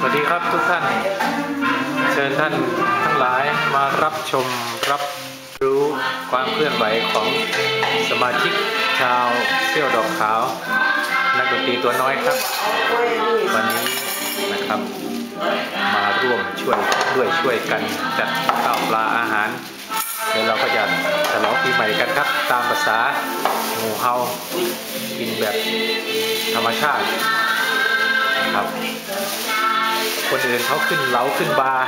สวัสดีครับทุกท่าน เชิญท่านทั้งหลายมารับชมรับรู้ความเคลื่อนไหวของสมาชิกชาวเซี่ยวดอกขาว นักดนตรีตัวน้อยครับ วันนี้นะครับมาร่วมช่วยด้วยช่วยกันจัดข้าวปลาอาหารเดี๋ยวเราก็จะฉลองปีใหม่กันครับ ตามภาษาหมู่เฮากินแบบธรรมชาตินะครับ คนอื่นเขาขึ้นเล้าขึ้นบาร์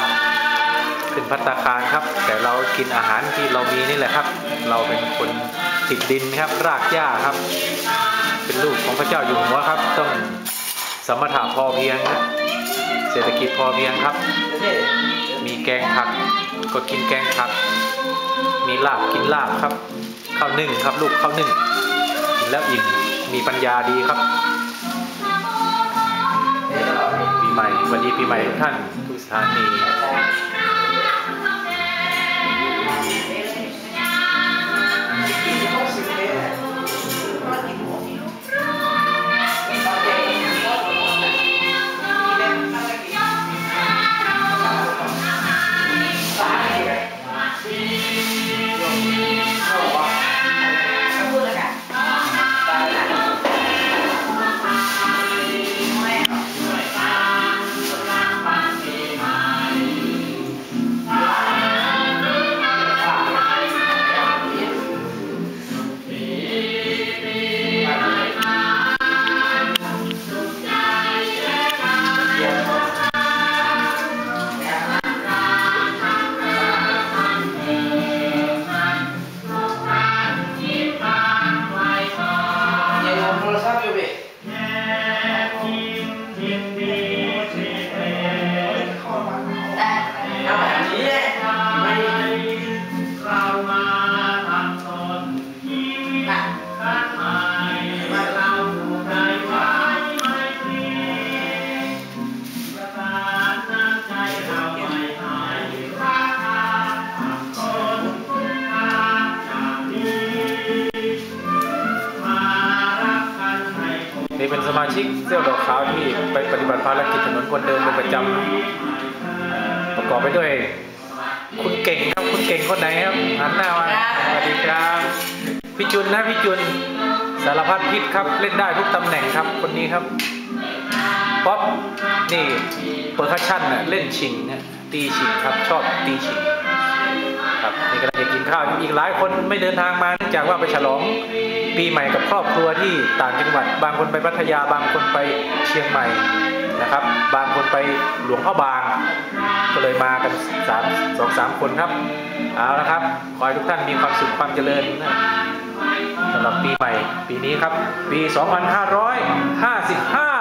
ขึ้นพัตตาคารครับ แต่เรากินอาหารที่เรามีนี่แหละครับ เราเป็นคนติดดินครับ รากหญ้าครับ เป็นลูกของพระเจ้าอยู่หัวครับ ต้องสมถะพอเพียงเศรษฐกิจพอเพียงครับ มีแกงผักก็กินแกงผัก มีลาบกินลาบครับข้าวนึ่งครับ ลูกข้าวนึ่งกินแล้วอิ่มมีปัญญาดีครับ ปีใหม่ วันนี้ปีใหม่ทุกท่านทุกสถานี นี่เป็นสมาชิกเซี่ยวดอกขาวที่ไปปฏิบัติภารกิจถนนคนเดินเป็นประจำประกอบไปด้วย คุณเก่งครับคุณเก่งคนไหนครับหันหน้ามาสวัสดีครับพี่จุนนะพี่จุนสารพัดพิษครับเล่นได้ทุกตำแหน่งครับคนนี้ครับป๊อปนี่เปอร์คัชชั่นน่ะเล่นชิงนะตีชิงครับชอบตีชิงครับนี่กำลังจะกิ นข้าวอีกหลายคนไม่เดินทางมาเนื่องจากว่าไปฉลองปีใหม่กับครอบครัวที่ต่างจังหวัด บางคนไปพัทยาบางคนไปเชียงใหม่นะครับ บางคนไปหลวงพ่อบาง ก็เลยมากันสามสองสามคนครับเอาละครับขอให้ทุกท่านมีความสุขความเจริญสำหรับปีใหม่ ปีนี้ครับ ปี 2555